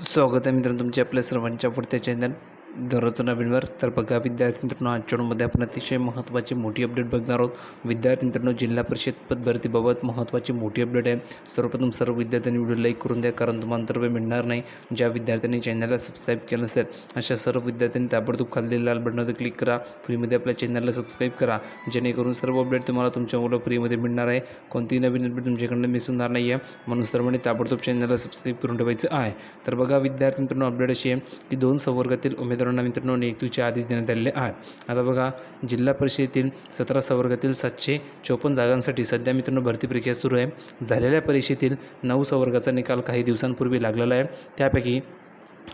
स्वागत आहे मित्रांनो तुमच्या आपल्या सर्वांच्या पुढच्या चॅनल दररोज नवीनवर तर बघा विद्यार्थी मित्रांनो आजच्या आपण अतिशय महत्त्वाची मोठी अपडेट बघणार आहोत. विद्यार्थी मित्रांनो जिल्हा परिषद पद भरतीबाबत महत्त्वाची मोठी अपडेट आहे. सर्वप्रथम सर्व विद्यार्थ्यांनी व्हिडिओ लाईक करून द्या कारण तुम्हाला अंतर्भय मिळणार नाही. ज्या विद्यार्थ्यांनी चॅनलला सबस्क्राईब केलं नसेल अशा सर्व विद्यार्थ्यांनी ताबडतोब खाल्लेल्या लाल बटनावर क्लिक करा. फ्रीमध्ये आपल्या चॅनलला सबस्क्राईब करा. जेणेकरून सर्व अपडेट तुम्हाला तुमच्या मुलं फ्रीमध्ये मिळणार आहे. कोणतीही नवीन अपडेट तुमच्याकडनं मिस होणार नाही आहे म्हणून सर्वांनी ताबडतोब चॅनलला सबस्क्राईब करून ठेवायचं आहे. तर बघा विद्यार्थी मित्रांनो अपडेट अशी आहे की दोन संवर्गातील उमेदवारांना मित्रांनो नियुक्तीचे आदेश देण्यात आलेले आहेत आता बघा जिल्हा परिषदेतील सतरा संवर्गातील सातशे चोपन्न जागांसाठी सध्या मित्रांनो भरती प्रक्रिया सुरू आहे. झालेल्या परीक्षेतील नऊ संवर्गाचा निकाल काही दिवसांपूर्वी लागलेला आहे. त्यापैकी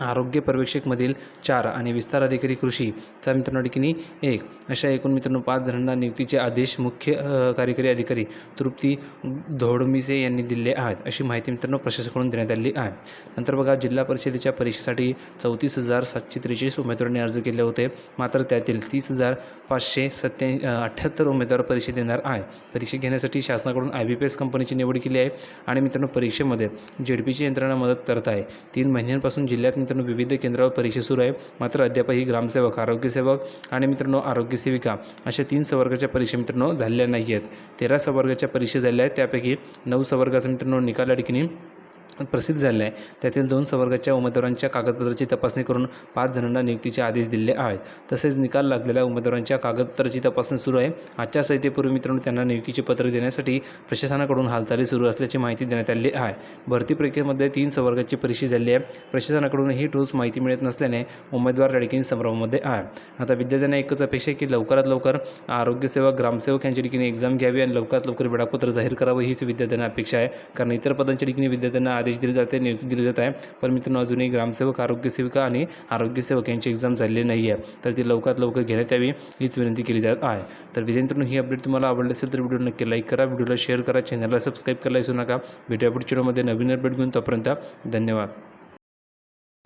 आरोग्य पर्यवेक्षकमधील चार आणि विस्तार अधिकारी कृषीचा मित्रांनो ठिकाणी एक. अशा एकूण मित्रांनो पाच जणांना नियुक्तीचे आदेश मुख्य कार्यकारी अधिकारी तृप्ती धोडमिसे यांनी दिले आहेत अशी माहिती मित्रांनो प्रशासनाकडून देण्यात आली आहे. नंतर बघा जिल्हा परिषदेच्या परीक्षेसाठी चौतीस हजार सातशे त्रेचाळीस उमेदवारांनी अर्ज केले होते. मात्र त्यातील तीस हजार पाचशे सत्या अठ्ठ्याहत्तर उमेदवार परीक्षा देणार आहे परीक्षा घेण्यासाठी शासनाकडून आय बी पी एस कंपनीची निवड केली आहे आणि मित्रांनो परीक्षेमध्ये जेडपीची यंत्रणा मदत करत आहे. तीन महिन्यांपासून जिल्ह्यात मित्रांनो विविध केंद्रावर परीक्षा सुरू आहे. मात्र अद्यापही ग्रामसेवक आरोग्यसेवक आणि मित्रांनो आरोग्यसेविका अशा तीन संवर्गाच्या परीक्षा मित्रांनो झालेल्या नाही आहेत तेरा संवर्गाच्या परीक्षा झाल्या आहेत. त्यापैकी नऊ संवर्गाचा मित्रांनो निकाल या ठिकाणी प्रसिद्ध झाले आहे. त्यातील दोन संवर्गाच्या उमेदवारांच्या कागदपत्राची तपासणी करून पाच जणांना नियुक्तीचे आदेश दिले आहेत. तसेच निकाल लागलेल्या उमेदवारांच्या कागदपत्राची तपासणी सुरू आहे. आचारसंहितेपूर्वी मित्रांनो त्यांना नियुक्तीचे पत्र देण्यासाठी प्रशासनाकडून हालचाली सुरू असल्याची माहिती देण्यात आली आहे. भरती प्रक्रियेमध्ये तीन संवर्गाची परीक्षा झाली आहे. प्रशासनाकडून ही ठोस माहिती मिळत नसल्याने उमेदवार या संभ्रमामध्ये आहे. आता विद्यार्थ्यांना एकच अपेक्षा आहे की लवकरात लवकर आरोग्यसेवक ग्रामसेवक यांच्या ठिकाणी एक्झाम घ्यावी आणि लवकरात लवकर वेळापत्र जाहीर करावं हीच विद्यार्थ्यांना अपेक्षा आहे. कारण इतर पदांच्या ठिकाणी विद्यार्थ्यांना आदेश दिले जाते नियुक्ती दिली जात आहे. पण मित्रांनो अजूनही ग्रामसेवक आरोग्यसेविका आणि आरोग्यसेवक यांची एक्झाम झालेली नाही आहे तर ती लवकरात लवकर घेण्यात यावी हीच विनंती केली जात आहे. तर विद्यार्थ्यांनो ही अपडेट तुम्हाला आवडली असेल तर व्हिडिओ नक्की लाईक करा व्हिडिओला शेअर करा चॅनलला सबस्क्राईब करायला विसरू नका. भेटूया पुढच्या व्हिडिओमध्ये नवीन अपडेट घेऊन. तोपर्यंत धन्यवाद.